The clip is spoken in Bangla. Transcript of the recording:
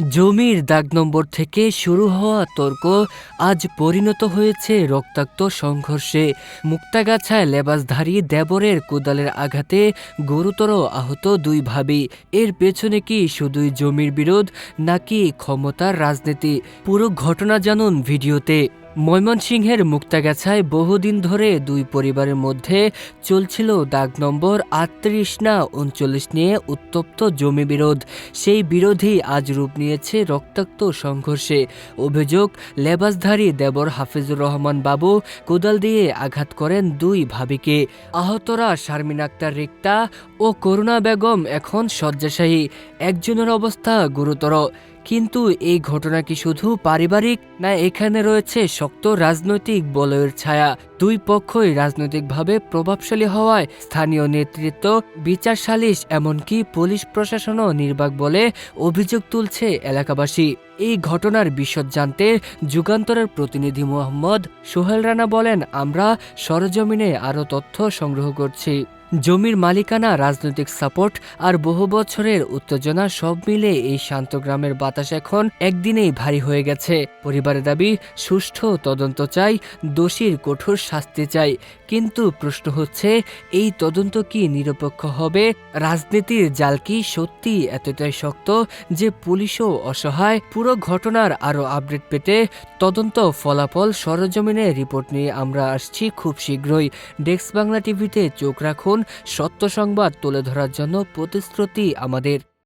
জমির দাগ নম্বর থেকে শুরু হওয়া তর্ক আজ পরিণত হয়েছে রক্তাক্ত সংঘর্ষে। মুক্তাগাছায় লেবাসধারী দেবরের কোদালের আঘাতে গুরুতর আহত দুই ভাবি। এর পেছনে কি শুধুই জমির বিরোধ, নাকি ক্ষমতার রাজনীতি? পুরো ঘটনা জানুন ভিডিওতে। ময়মনসিংহের মুক্তাগাছায় বহুদিন ধরে দুই পরিবারের মধ্যে চলছিল দাগ নম্বর আটত্রিশ না উনচল্লিশ নিয়ে উত্তপ্ত জমি বিরোধ। সেই বিরোধী আজ রূপ নিয়েছে রক্তাক্ত সংঘর্ষে। অভিযোগ, লেবাসধারী দেবর হাফিজুর রহমান বাবু কোদাল দিয়ে আঘাত করেন দুই ভাবিকে। আহতরা শারমিন আক্তার রিক্তা ও করুণা বেগম এখন শয্যাশায়ী। একজনের অবস্থা গুরুতর। কিন্তু এই ঘটনা কি শুধু পারিবারিক না এখানে রয়েছে শক্ত রাজনৈতিক বলয়ের ছায়া? দুই পক্ষই রাজনৈতিকভাবে প্রভাবশালী হওয়ায় স্থানীয় নেতৃত্ব বিচার সালিশ এমনকি পুলিশ প্রশাসনও নির্বাক বলে অভিযোগ তুলছে এলাকাবাসী। এই ঘটনার বিশদ জানতে যুগান্তরের প্রতিনিধি মোহাম্মদ সোহেল রানা বলেন, আমরা সরজমিনে আরও তথ্য সংগ্রহ করছি। জমির মালিকানা, রাজনৈতিক সাপোর্ট আর বহু বছরের উত্তেজনা সব মিলে এই শান্ত গ্রামের বাতাস এখন একদিনেই ভারী হয়ে গেছে। পরিবারের দাবি, সুষ্ঠু তদন্ত চাই, দোষীর কঠোর শাস্তি চাই। কিন্তু প্রশ্ন হচ্ছে, এই তদন্ত কি নিরপেক্ষ হবে? রাজনীতির জাল কি সত্যি এতটাই শক্ত যে পুলিশও অসহায়? পুরো ঘটনার আরও আপডেট পেতে তদন্ত ফলাফল সরজমিনে রিপোর্ট নিয়ে আমরা আসছি খুব শীঘ্রই। ডেস্ক বাংলা টিভিতে চোখ রাখুন, সত্য সংবাদ তুলে ধরার জন্য প্রতিশ্রুতি আমাদের।